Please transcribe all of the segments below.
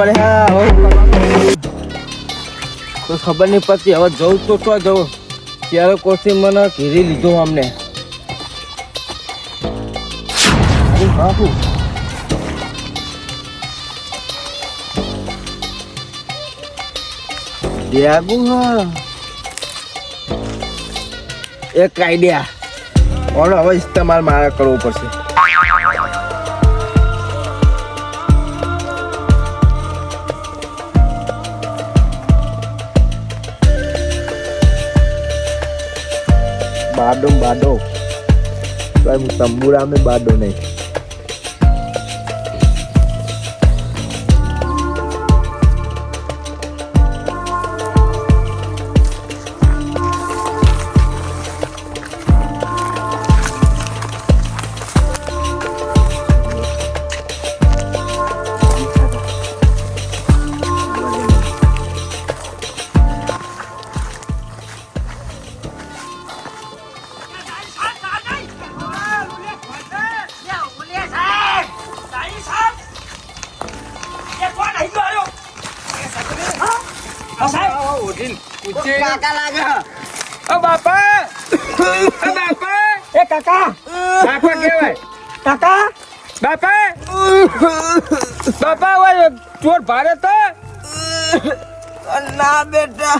પડે. તો ખબર નહીં પડતી, હવે જવું તો તો જવું ત્યારે કોથી મને ઘેરી લીધો અમને? બાપુ. દેગુ હા. એક આઈડિયા ઓનો હવે ઇસ્તેમાલ મારે કરવો પડશે. બાડો બાડો. તંબુરા में બાડો નહીં. કાકા? બાપા! બાપા ઓય ચોર ભારે તો! ના બેટા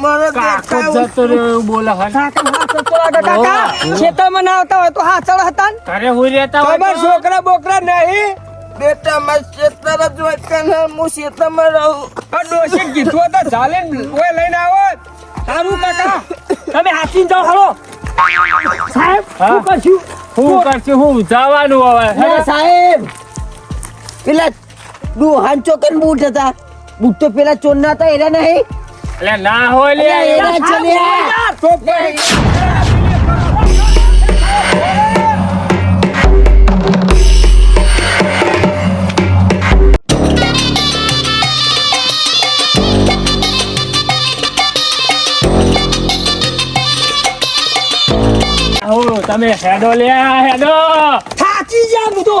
મને કાકા જતો રહ્યો એવું બોલે કાકા હા જતો લાગે કાકા? ખેતરમાં ના આવતા હોય તો હા ચડ હતા ઘરે હુઈ રહેતા હોય તમાર તો? છોકરા બોકરા નહીં? બેટા મારે ખેતર જ હોય કે ના હું ખેતરમાં રહું. આ ડોશી કીધું તો ચાલે ઓય લઈને આવો. સારું કાકા. તમે હાથી જાઓ હાલો. સાહેબ શું કરશું? હું કરશું? હું જવાનું હવે સાહેબ. પેલા ડોહાન ચોકન બૂટ હતા. બૂટ તો પેલા ચોરના હતા એના નહીં. એટલે ના હોય લે. તમે હેડો લે હેડો. થાચી જા બધો.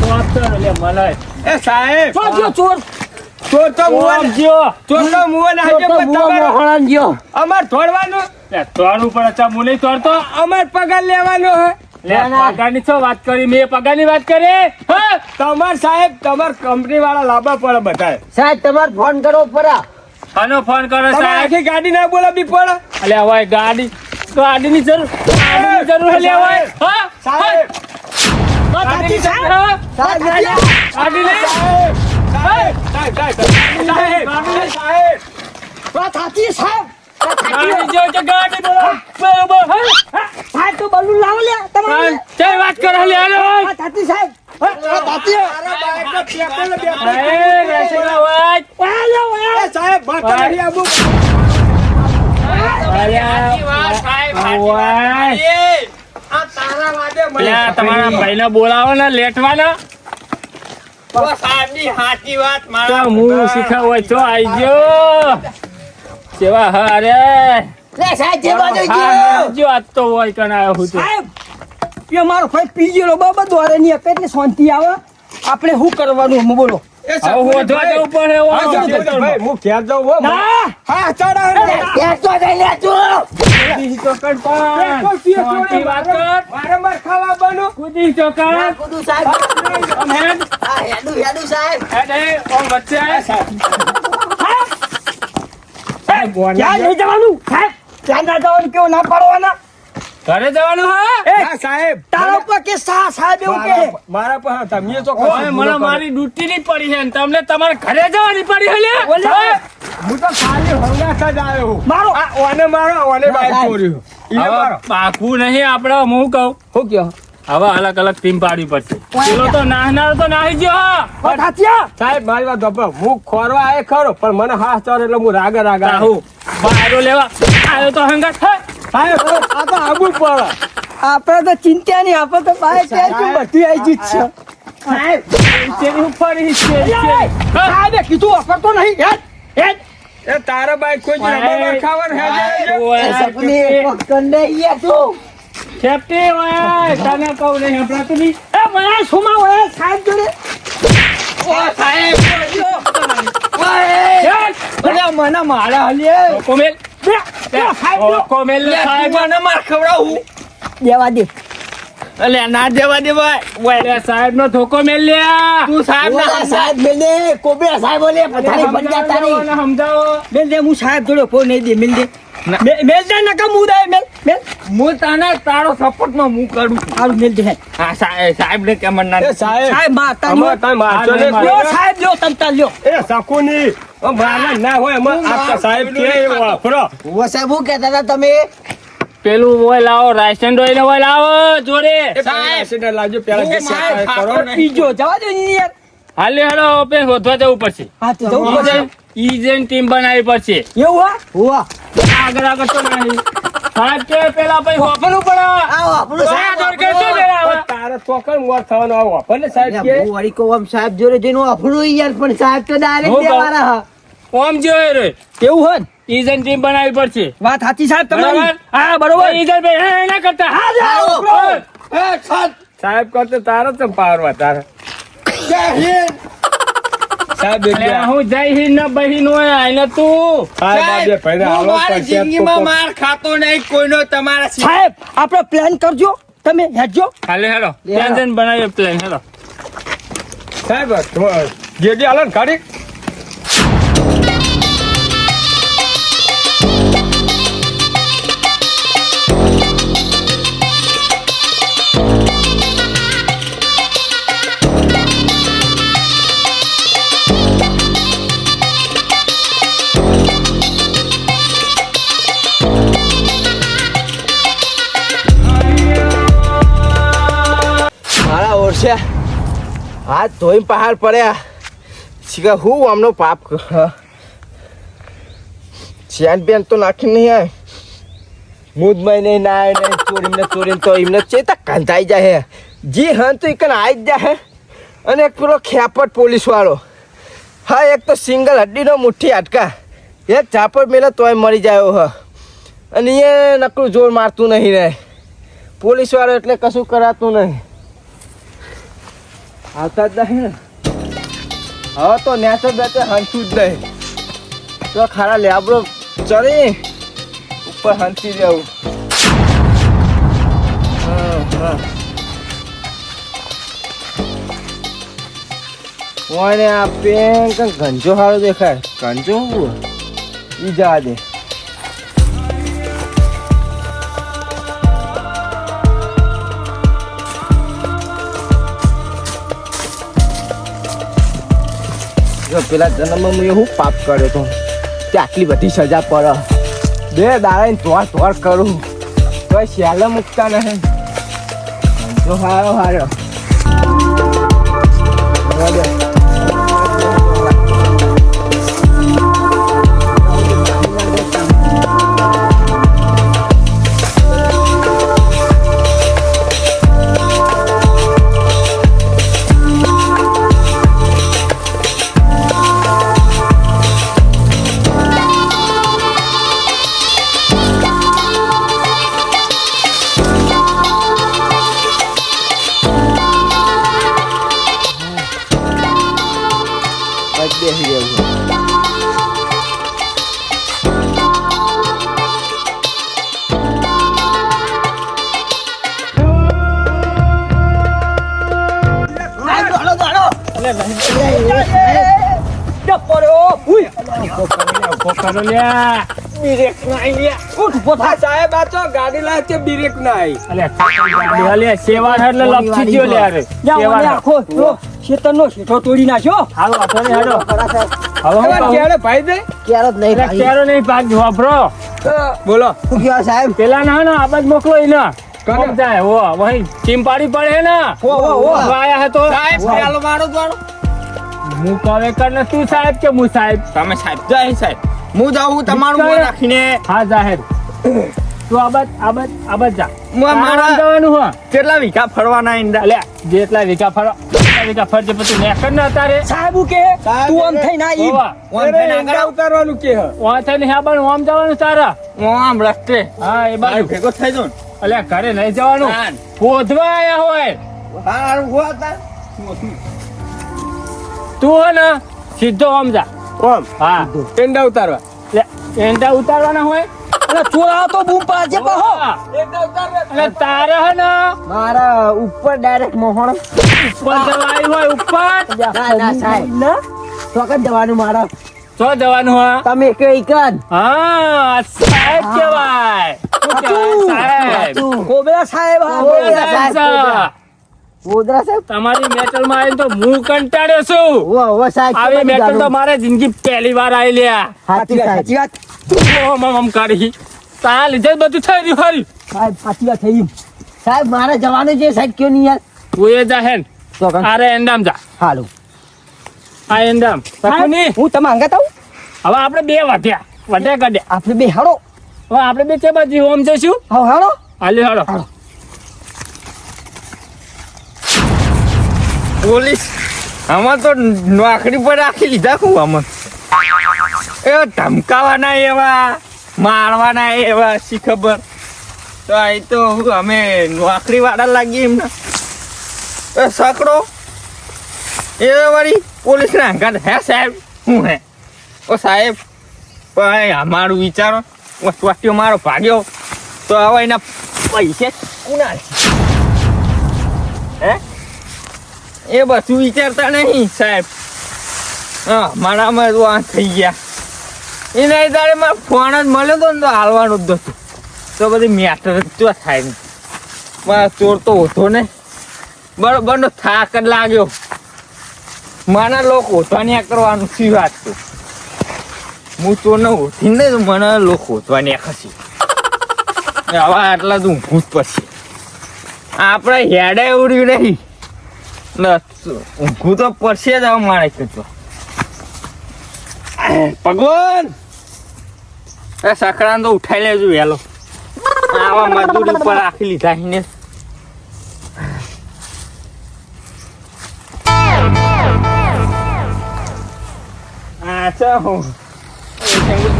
ચોતર લે મને એ સાહેબ. ચોર ગયો ચોર. ચોર તો મુવા ગયો. ચોર તો મુવા ના તો તો પણ તમારો મોહણાન ગયો. અમાર થોડવાનું તોડવું પણ અચ્છા હું નહીં તોડતો અમાર પગાર લેવાનો હે. લે પગારની શું વાત કરી મેં પગારની વાત કરી. હા? તમાર સાહેબ તમાર કંપની વાળા લાવવા પડે બધાય. સાહેબ તમારે ફોન કરો પરા આનો ફોન કરો સાહેબ. આખી ગાડી ના બોલાવી પડે. અલે હવે ગાડી. ગાડીની જરૂર ગાડીની જરૂર હે લે હવે હા? સાહેબ. ગાડીની જરૂર હે? સાહેબ સાહેબ. સાહેબ. સાહેબ સાહેબ સાહેબ વાત થાચી સાહેબ. ગાડી જો તો ગાડી બોલો. બરોબર હા? સાહેબ તો બલૂન લાવો લે. તમારે તે વાત કરો લે હાલો વાત થાચી સાહેબ. વાત થાચી ભાઈ ને તમારા બોલાવો ને લેટવાના? હું શીખા હોય તો આઈ ગયો કેવા હારે. લે સાહેબ જે બાજુ હા, ગયો. જો આજ તો હોય કણ આવ્યો હું તો. સાહેબ એ મારો ભાઈ પી ગયેલો બાબા દ્વારે ની એટલે શાંતિ આવે. આપણે શું કરવાનું? હું બોલો. ક્યાં લઈ જવાનું? સાહેબ ક્યાં ના જવાનું કેવું ના પાડવાના? ઘરે જવાનું હા? સાહેબ. તારા પર કે સા સાહેબ એવું કે? મારા પર તમે તો ઓય, મને મારી ડ્યુટી ની પડી છે તમને તમારે ઘરે જવાની પડી હે લે? હું તો ખાલી હંગાથ જ આવ્યો મારો આ ઓને મારો ઓને બાઈક ચોર્યો. ઈને મારો. પાકું નહીં આપણે હું કહું? હું કયો હવે અલગ અલગ ટીમ પાડવી પડશે. પેલો તો નાહનાર તો નાહી ગયો સાહેબ મારી વાત ગપો હું ખોરવા આય ખરો પણ મને હાથ ચાર એટલે હું રાગા રાગા આવું બાયરો લેવા. આવ્યો તો હંગાત હે. સાહેબ આ તો આબુ પડે. આપણે તો ચિંતા નહીં આપણે તો બહાર ત્યાં બધી આવી જીત છે. સાહેબ તેની ઉપર. સાહેબે કીધું વાપરતો નહીં. હેડ હેડ. એ તારા બાઈક કોઈ હે સપની તું. ઓય, તને કહું નહીં. એ મને સુમા હોય સાહેબ જોડે? અરે મને મારા હલીએ. ધોકો દેવા દે. અલ્યા ના દેવા દે ભાઈ. સાહેબ નો ધોકો મેલ લ્યા તું સાહેબ સાહેબ મેલ દે. સાહેબ ઓલે પથારી સમજાવો મેલ દે હું સાહેબ જોડે ફોન નહીં દે મેલ દે. મેલ દે નકા હું દે મેલ મેલ. હું તને તારો સપોર્ટમાં મુ કરું છું. મેલ દે હા સાહેબ સાહેબ ને કેમ ના સાહેબ. સાહેબ અમે નહીં. તમે મારશો ને સાહેબ લ્યો તમ તાર લ્યો. એ સકુની ઓ મારવા ના હોય એમાં આપકા સાહેબ કે એ વાપરો. ઓ સાહેબ હું કહેતા હતા તમે? પેલું ઓય લાવો રાશન ડોઈ ને ઓય લાવો જોડે. સાહેબ લાવજો પેલા કે સાહેબ કરો ને. પીજો જવા દે યાર હાલે હેડો ઓપે શોધવા જવું પડશે. હા તો જવું પડશે. ઈજન ટીમ બનાવી પડશે. એવું હા? હોવા. આગળ આગળ તો નહીં. સાહેબ કે પેલા પછી હોફલું પડે સાહેબ. સાહેબ કે શું તારે ચોકન મોર થવાનો આવો વાપર ને સાહેબ કે? હું વળી આમ સાહેબ જોડે જઈને આપણું યાર પણ સાહેબ તો ડાયરેક્ટ દેવાના હા. ઓમ જોયે રે હોય? ટીમ બનાવી પડશે. વાત સાચી સાહેબ તમારી? હા બરોબર. ઈજન ભાઈ હા એના કરતા. હા જાઓ. સાહેબ. કરતે તારે તો પારવા તારે હું જય હિન્દ ને બહિન હોય આઈને તું. સાહેબ આપણે પ્લાન કરજો. તમે હેજો હાલે હેલો પ્લાન બનાવી પ્લાન હેલો સાહેબ જે જેડી હાલો ગાડી ઓરસે હાથ ધોઈ પહાડ પડ્યા. શીખા હું આમનો પાપ ચેન બેન તો નાખી નહીં આય. મુદમાં નહીં, ના નહીં, ચોરી એમને ચોરીને તો એમને ચેતા કંધાઈ જાય જી હા તો એકન આવી જ જાય અને એક પેલો ખેપટ પોલીસ વાળો હા, એક તો સિંગલ હડ્ડીનો મુઠ્ઠી હાટકા એક ચાપડ મેલે તોય મરી જાય હ. અને એ નકરું જોર મારતું નહીં રહે. પોલીસ વાળો એટલે કશું કરાતું નહીં. આવતા જ નહીં ને. હવે તો નેચર બેચર હંસું જ નહીં. તો ખારા લેબડો ચડી ઉપર હંસી જવું હા કોઈને આપે કંઈક ગંજો સારો દેખાય. ગંજો હું? ઈ જવા દે. જો પેલા જન્મમાં મેં હું પાપ કર્યો તો? તે આટલી બધી સજા પડે બે દાડા તોર તોર કરું. તો શ્યાલે મૂકતા નહીં. તો હારો હારો. બરાબર. કરો લ્યા ઉઠ ઊભો સાહેબ આ તો ગાડી લાવે છે બ્રેક સેવા એટલે લપસી ગયો સેવા આખો શેઠો તોડી નાખ્યો. હાલો વાપરો ને હેડો હવે હું હવે ભાઈ દે? ક્યારે જ નહીં ભાઈ. કેરો નહીં પાક વાપરો બોલો. શું સાહેબ? પેલા ના ના આબાદ મોકલો ઈને કોમ જાય હો વહી ટીમ પાડી પડે હે ને ઓ ઓ ઓ આયા હે તો. પેલો મારો દ્વારો હું કહે કર ને તું સાહેબ કે હું સાહેબ? તમે સાહેબ જય સાહેબ. હું જાઉં તમારું મોં રાખીને હા જાહેર. તું આબત આબત આબત જા. મારા- જવાનું હો. કેટલા વીઘા ફરવાના ઈંડા. લે જેટલા વીઘા ફરો એટલા વીઘા ફરજે પછી નેકર ને અતારે સાહેબ કે તું આમ થઈ ના ઈ ઓમ થઈ ના ઈંડા ઉતારવાનું કે હ. વાં થઈને હે પણ ઓમ જવાનું તારા. આમ રસ્તે. હા એ બાજુ. ભેગો થઈ જો ને. અલ્યા ઘરે નહીં જવાનું. કોધવા આયા હોય. હા હું હતા તું હે ને સીધો આમ જા. ઓમ હા. પેંડા ઉતારવા. લે, એંડા ઉતારવાના હોય? અરે ચોરા તો બૂમ પાડજે પાહો હા. અરે તારે હે ને? મારા ઉપર ડાયરેક્ટ મોહણ. ઉપર દવાઈ હોય ઉપર. ના ના સાહેબ. ના. ચોકન જવાનું મારા. તો જવાનું હા. તમે કઈ કન હા સાહેબ કેવાય સાહેબ? કોબરા સાહેબ હા કોબરા સાહેબ. ગોદરા સાહેબ? તમારી મેટલમાં આવીને તો હું કંટાળ્યો છું. ઓ હવે સાહેબ આવી મેટલ તો મારે જિંદગી પહેલી વાર આવી લ્યા સાચી સાચી વાત સાચી વાત. ઓમ ઓમ કરી. તા લીધે બધું થઈ રહ્યું હરી સાહેબ સાચી વાત થઈ સાહેબ મારે જવાનું છે સાહેબ કયો નહીં યાર? તું એ જા હેન. અરે એન્ડામ જા. હાલો. આ એન્ડામ તકુની હું તમે અંગત આવું? હવે આપણે બે વધ્યા વધ્યા કાઢ્યા આપણે બે હાડો હવે આપણે બે છે બાજુ ઓમ જઈશું. હા હાડો હાલી. હાલો. પોલીસ. આમાં તો નોકરી પર રાખી લીધા કું આમાં? એ ધમકાવાના એવા, મારવાના એવા, શી ખબર? તો આ તો હું, અમે નોકરી વાળા લાગીએ એમને. એ સકડો એ વળી પોલીસ ના અંગાત હે સાહેબ, હું હે? ઓ સાહેબ પણ અમારું વિચારો. વસ્તુ મારો ભાગ્યો. તો હવે એના પૈસે કુના હે? એ બધું વિચારતા નહીં, સાહેબ. હા, મારામાં તો આ થઈ ગયા. એના તારે મારે ફોન જ મળ્યો તો ને તો હાલવાનું જ હતું. તો બધી મેટર જ થાય ને. મારા ચોર તો હતો ને. બરોબરનો થાક જ લાગ્યો. માના લોકો હોતવાની કરવાનું શી વાત તો હું ચોરને ઓછી ને મને લોકો હોતવાની ખસી. આવા આટલા તો ઊંઘું જ પછી. આપણે હેડે ઉડ્યું નહીં. ઊંઘું તો પડશે જ મારે તો. ભગવાન! એ સકડાને તો ઉઠાઈ લેજો વહેલો. આવા મજૂરી ઉપર રાખી લીધા એને અચ્છા હું. સંગીત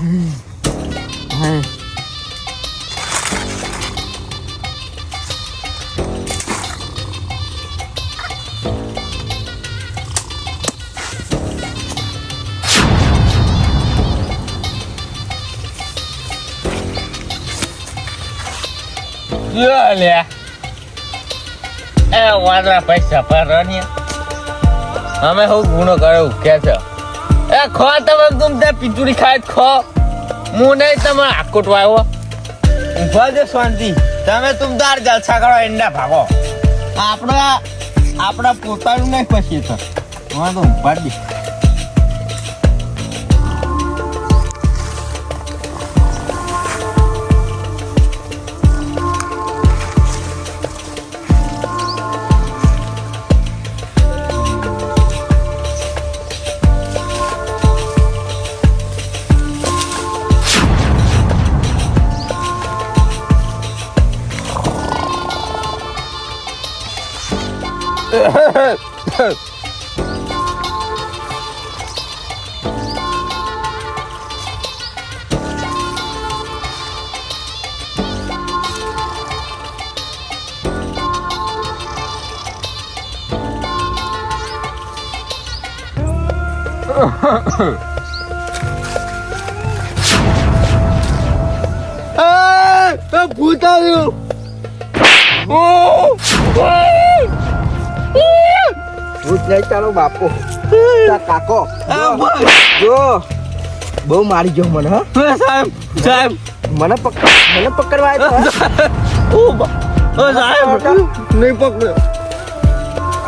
આલું ભૂલી લ્યો લે એ વાદળા પૈસા પર ને. અમે હું ગુનો કર્યો કે છે? એ ખો તમે તું તે પિચુરી ખાય ખો. હું નહીં, તમે આકોટ આવ્યો ઊભા જો શાંતિ. તમે તું તાર જલસા કરો, એંડા ભાગો. આપણા આપણા પોતાનું નહીં પછી તો. હું તો ઊભા જ દે ભૂત આવ્યું ભૂત નહીં ચાલો બાપો. કાકો. જો. બહુ મારી ગયો મને હા. સાહેબ સાહેબ. મને પક મને પકડવા ઓ સાહેબ. નહીં પકડ્યો.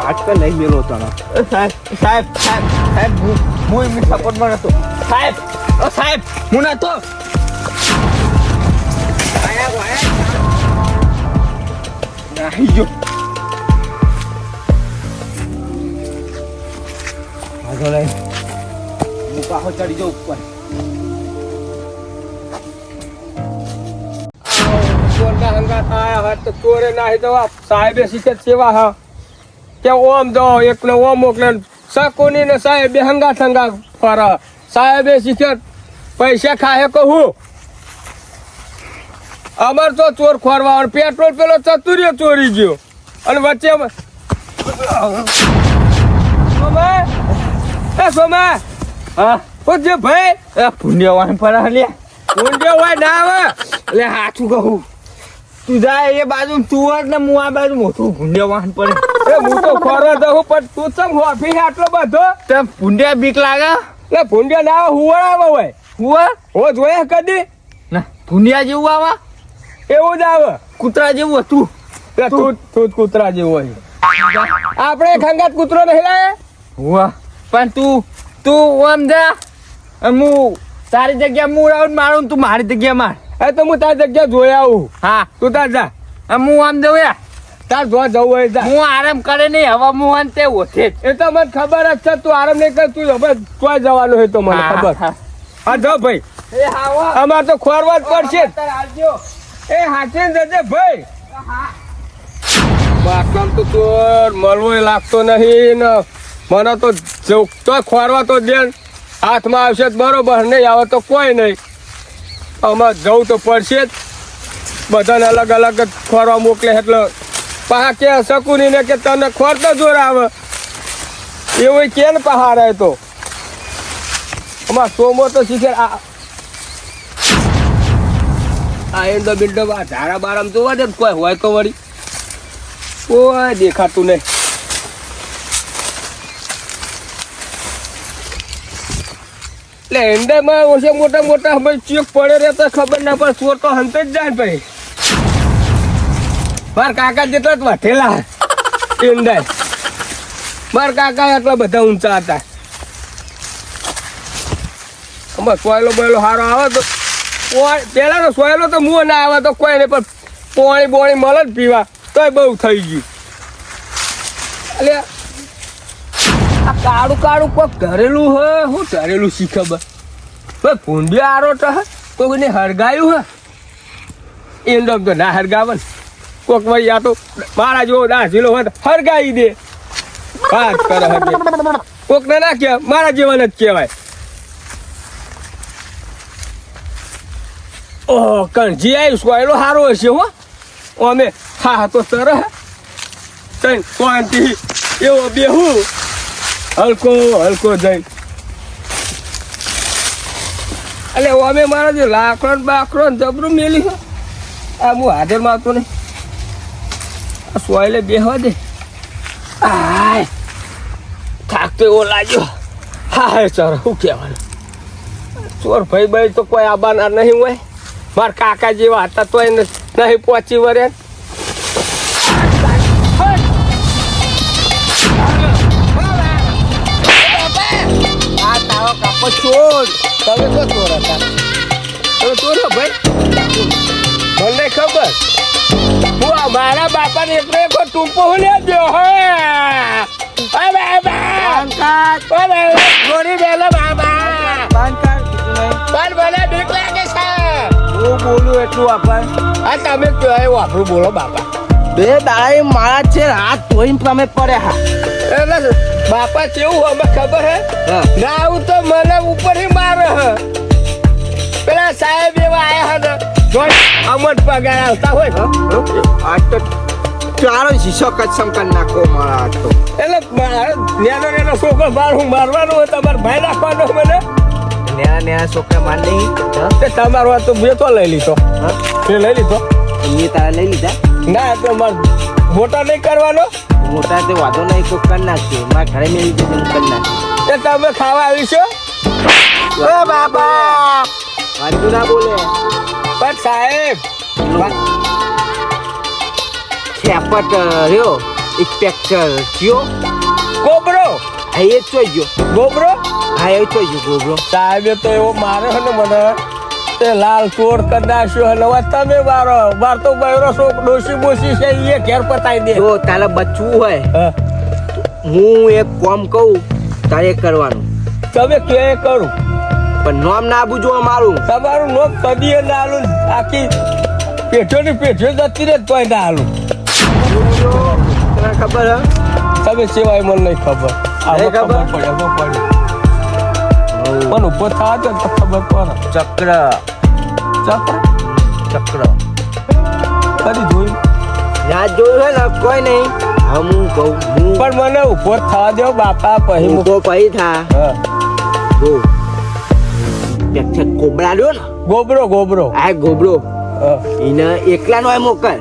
આજકાલ નહીં મેલો તને. સાહેબ સાહેબ સાહેબ સાહેબ હું હું એમની સપોર્ટમાં નતો. સાહેબ ઓ સાહેબ હું નતો. નાહી ગયો વાંધો નહીં હું પાછો ચડી જાઉં ઉપર સાહેબે શીખે સેવા હા કે ઓમ દો એક ને ઓમ મોકલે સકોની ને સાહેબે હંગાત હંગાત ફર સાહેબે શીખે પૈસા ખાહે કહું અમાર તો ચોર ખોરવા પેટ્રોલ પેલો ચતુર્યો ચોરી ગયો. અને વચ્ચે સોમા? હા? ઓ જે ભાઈ? એ પુણ્યવાન પર લે ભૂંડિયા હોય ના આવે? લે હાચું કહું. તું જાય એ બાજુ તું ને હું આ બાજુ મોટું પર. એ હું તો ખોરવા દઉં પણ તું ચમ હોફી આટલો બધો? તે પુણ્ય બીક લાગે? એટલે ભૂંડિયા ના આવે હુવર આવે હોય. હુઆ હો જોયા કદી? ના પુણ્યા જેવું આવા? એવું જ આવે. કૂતરા જેવું હતું. તું કૂતરા જેવો હોય. આપણે ખંગાત કૂતરો નહીં લાયા? વાહ. પણ તું તું આમ જા. હું તારી જગ્યા હું રાઉન્ડ મારું તું મારી જગ્યા માર. એ તો હું તારી જગ્યા જોઈ આવું. હા. તું તાર જા. હું આમ જઉં યા તાર જો જવું હોય જા. હું આરામ કરે નહીં હવા હું આમ તે ઓછે એ તો મને ખબર જ છે તું આરામ નહીં કર તું હવે ક્યાં જવાનું હોય તો મને ખબર. હા જો ભાઈ. અમારે તો ખોરવા જ પડશે. એ હાચીને જજે ભાઈ. બાકમ તો ચોર મળવો લાગતો નહીં ને મને તો જવ- તો ખોરવા તો દે હાથમાં આવશે બરોબર, નહીં આવે તો કોઈ નહીં. આમાં જવું તો પડશે જ. બધાને અલગ અલગ જ ખોરવા મોકલે એટલે પહા કે શકુનીને કે તને ખોરતો જોર આવે. એવું કે ને પહાડ તો. અમાર સોમો તો શીખે આ એન્ડો બિન્ડો આ ધારા બારામ જોવા દે કોઈ હોય તો વળી. કોઈ દેખાતું નહીં. એટલે એંડામાં ઓછા મોટા મોટા હવે ચેક પડે રે તો ખબર ના પડે, ચોર તો હંતે જ જાય ભાઈ. માર કાકા જેટલા જ વઠેલા એંડા માર કાકા એટલા બધા ઊંચા હતા. અમાર કોયલો બોયલો સારો આવે તો પોણી પેલાનો સોયલો તો મું ના આવે તો કોઈ નહીં, પણ પોણી બોણી મળે ને પીવા, તોય બહુ થઈ ગયું. એટલે આ કાળું કાળું કોક ધરેલું હે શું ધરેલું શી ખબર? ભાઈ, ભૂંડિયો આરો તો હે કોઈને હરગાયું હે. એમ તો ના હરગાવે ને. કોક ભાઈ આ તો મારા જેવો દાઝીલો હોય તો હરગાઈ દે. વાત કરે કોક ને ના કહેવાય, મારા જેવાને જ કહેવાય. ઓહ કણજી આવ્યું સ્કોયલો સારો હશે, હો. અમે હા હા, તો સરસ તઈ શાંતિ એવો બેહું. હલકો હલકો જઈ એટલે અમે મારા જે લાકડો બાકડો ને જબરું મેલી છે આ હું હાજર માગતો નહીં. આ સોયલે બેહવા દે. આય. થાક તો એવો લાગ્યો. હે સર શું કહેવાનું? ચોર ભાઈ ભાઈ તો કોઈ આબાના નહીં હોય. મારા કાકા જેવા હતા તો એને નહીં પહોંચી વરે ચોર તમે તો ચોર હતા તમે ચોર ભાઈ મને ખબર હું મારા બાપાને એકલો એક ટૂંપો હું લે અરે ગોરી બેલો બાબા. બંધ લાગે. છે હું બોલું એટલું વાપર આ તમે કયો વાપરું બોલો બાપા. બે દાડા મારા છે હાથ ધોઈને તમે પડ્યા એટલે બાપા કેવું અમે ખબર હે? હા. ના આવું તો મને ઉપર મારે હે. પેલા સાહેબ એવા આયા હતા જોઈ અમર પગાર આવતા હોય. આ તો ચારો શીશો કચ્છમ કરી નાખો મારા તો એટલે મારા નેનો નેનો છોકરો બાર હું મારવાનો હોય તમારે ભાઈ રાખવાનો મને? નેના ન્યા છોકરા માર નહીં તે તમારો વાત તો મેં તો લઈ લીધો. તે લઈ લીધો. એ તારે લઈ લીધા? ના તો મારે મોટા નહીં કરવાનો. મોટા તે વાંધો નહીં કોઈ કરી નાખશે મારા ઘરે મેં લીધું કરી નાખશે. તમે ખાવા આવીશો ઓ બાબા વાંધો ના બોલે. પણ સાહેબ ખેપટ રહ્યો. ઇન્સ્પેક્ટર થયો. ગોબરો? આ એ ચોઈ ગયો. ગોબરો? હા એ ચોઈ ગયો ગોબરો સાહેબે તો એવો માર્યો ને મને. તે લાલ ચોર નાખ્યો અને હવે તમે મારો. માર તો બહેરો શોક ડોસી બોસી છે એ ઘેર પતાવી દે. જો તારે બચવું હોય હું. એક કોમ કહું તારે કરવાનું. તમે કે કરું? પણ નામ ના બુજો મારું તમારું નામ કદીએ ના હાલું આખી પેઠો ની પેઠો જતી રહે તોય ના હાલું તને ખબર હે? તમે સિવાય મને નહીં ખબર. ખબર? પડે ખબર પડે. પણ ઊભો થવા તો ખબર પડે. ચક્ર. ચક્ર? ચક્ર. ફરી જોયું રાત જોયું હે ને કોઈ નહીં. હમ હું કહું હું. પણ મને ઊભો થવા દો બાપા પછી હું પછી થા. હા. જો. કોબળા દો ને. ગોબરો ગોબરો. આ ગોબરો. એને એકલા નો મોકલ.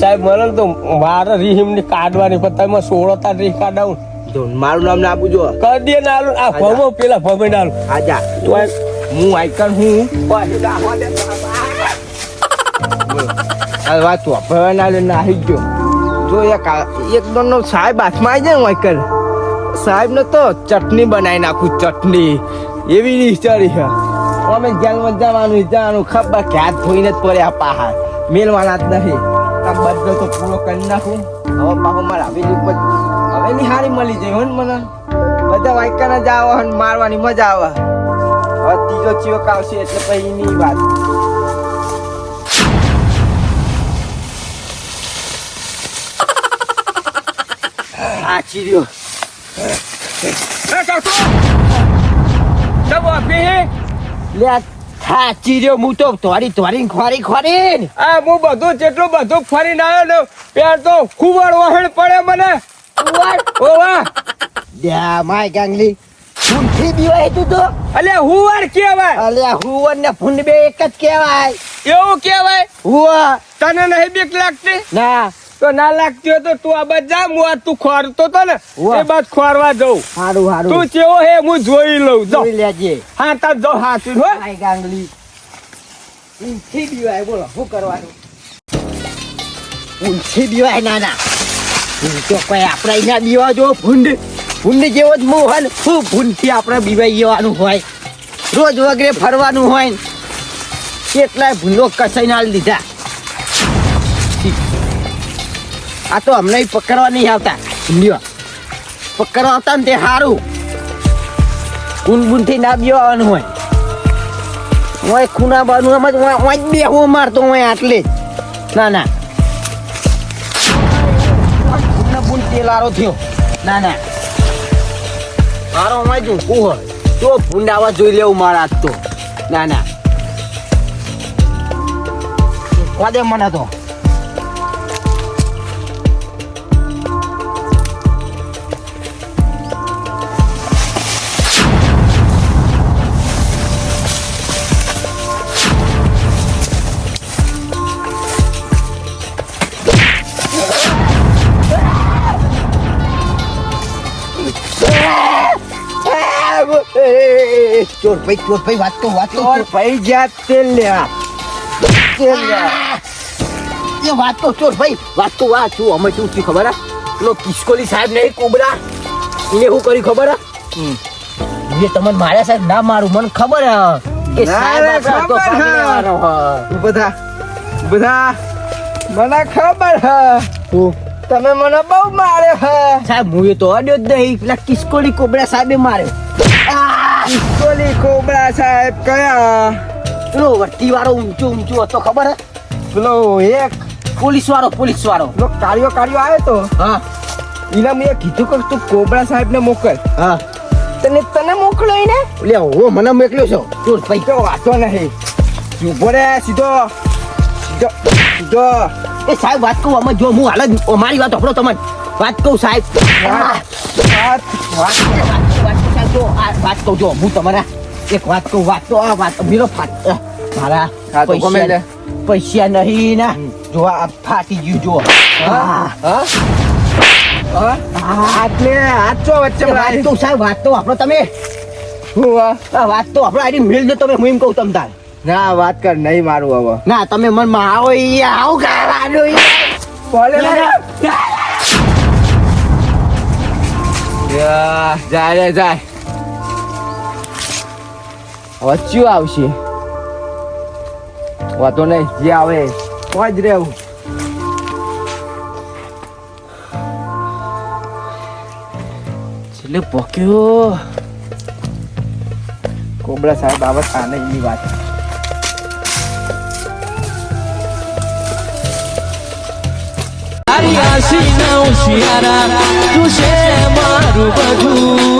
સાહેબ મને તો મારે રીહિમની કાઢવાની પણ તમે સોળો તાર રીહ કાઢાવું જો મારું નામ ના આપું જો. કરી દે ને આ ભમો પેલા ભમે ના આજા. તો હું આઈકન હું? આ વાત તો ભરવાના લે નાહી ગયો. જો એક એક દોનો સાહેબ હાથમાં આવી જાય ને વાઈકર સાહેબ ને તો ચટણી બનાવી નાખું ચટણી. એવી રિસ્ટરી છે. અમે જેલમાં જવાનું જવાનું ખબર કે હાથ ધોઈને જ પડ્યા પહાડ મેલવાના જ નહીં. આ બધો તો પૂરો કરી નાખું. હવે પાછો મારા હવેલી હવે હારી મળી જાય હોન મને. બધા વાઈકર જ આવે અને મારવાની મજા આવે. હવે ત્રીજો ચિયોક આવશે એટલે પછી એની વાત. આ ચીર્યો લે હા ચીર્યો હું તો તોરી તોરી ખોરી ખોરી આ હું બધું જેટલું બધું ફરીને આવ્યો ને તો ખૂબ વહેણ પડે મને. ઓવા માય ગાંગલી. ફૂંથી બીવાય તું તો. અલે હુવર કેવાય અલે હુવર ને ફૂંડ બે એક જ કેવાય એવું કેવાય હુવા તને નહીં બીક લાગતી? ના. તો ના લાગતી હોય તો તું આ બાદ જા હું આ તું ખોરતો તો ને એ બાદ ખોરવા જઉં. હારું હારું. તું ચેવો હે હું જોઈ લઉં. જો. જોઈ લેજે. હા તાર જો હાચું હો. માય ગાંગલી. ફૂંથી બીવાય બોલો શું કરવાનું? ઊંઠી બીવાય ના ના. તો કોઈ આપણે અહીંયા બીવા જો, ભૂંડ ભૂંડ જેવો જ મોહન હું ફૂંડથી આપણે બીવાઈ જવાનું હોય. રોજ વગેરે ફરવાનું હોય કેટલાય ભૂંડો કસાઈ લીધા આ તો અમને પકડવા નહીં આવતા. ભૂંડીઓ. પકડવા આવતા તે સારું કુન બુનથી ના બીવાનું હોય. ઓય ખૂના બાનું એમ જ જ બેહવો મારતો ઓય આટલે ના ના. તેલારો થયો. ના ના. મારો જ ઊંઘું હોય. તો ભૂંડાવા જોઈ લેવું મારા તો. ના ના. કોદે મને તો. ચોર ભાઈ ચોર ભાઈ વાત તો વાત ચોર ભાઈ જ્યાં તેલ લ્યા. તેલ લ્યા. એ વાત તો ચોર ભાઈ વાત તો વાત શું અમે શું થયું ખબર પેલો કિસ્કોલી સાહેબ નહીં કોબરા એને શું કર્યું ખબર એ તમને માર્યા સાહેબ ના મારું મને ખબર હે. કે સાહેબ તો. બધા બધા મને ખબર હે. તમે મને બહુ મારે હે. સાહેબ હું એ તો અડ્યો જ નહીં. પેલા કિસ્કોલી કોબરા સાહેબે માર્યો. કોલી કોબરા સાહેબ કયા? પેલો વટ્ટી વાળો ઊંચો ઊંચો હતો ખબર હે? પેલો એક. પોલીસ વાળો પોલીસ વાળો પેલો કાળિયો કાળિયો આવ્યો તો? હા. એને મેં કીધું કે તું કોબરા સાહેબ ને મોકલ. હા. તને તને મોકલો એને? લે હો મને મોકલ્યો છો. તું પૈસો વાતો નહીં. ઊભો રે સીધો. સીધો સીધો. એ સાહેબ વાત કહું અમે જો હું હાલ જ મારી વાત આપણો તમને વાત કહું સાહેબ. વાત વાત. સાહેબ આ વાત કહું જો હું તમારા એક વાત કહું વાત તો આ વાત મેરો ફાટ મારા તો પૈસા પૈસા નહીં ના. જો આ ફાટી ગયું જો. હા? હા. હા? આટલે હાથ વચ્ચે વાત તો સાહેબ વાત તો આપણો તમે. વાત તો આપણે આડી મિલ જો તમે હું એમ કહું તમ તાર. ના વાત કર નહીં મારું હવે. ના તમે મનમાં આવો ઈ આવો ગાવાનું ઈ. બોલે ના, ના. યા, જાય. રે ચ્યુ આવશે. વાતો નહીં જે આવે કોઈ જ રહેવું. છેલ્લે પોક્યો. કોબરા સાહેબ આવે આને એની વાત. ઉશિયારા તું છે મારું બધું.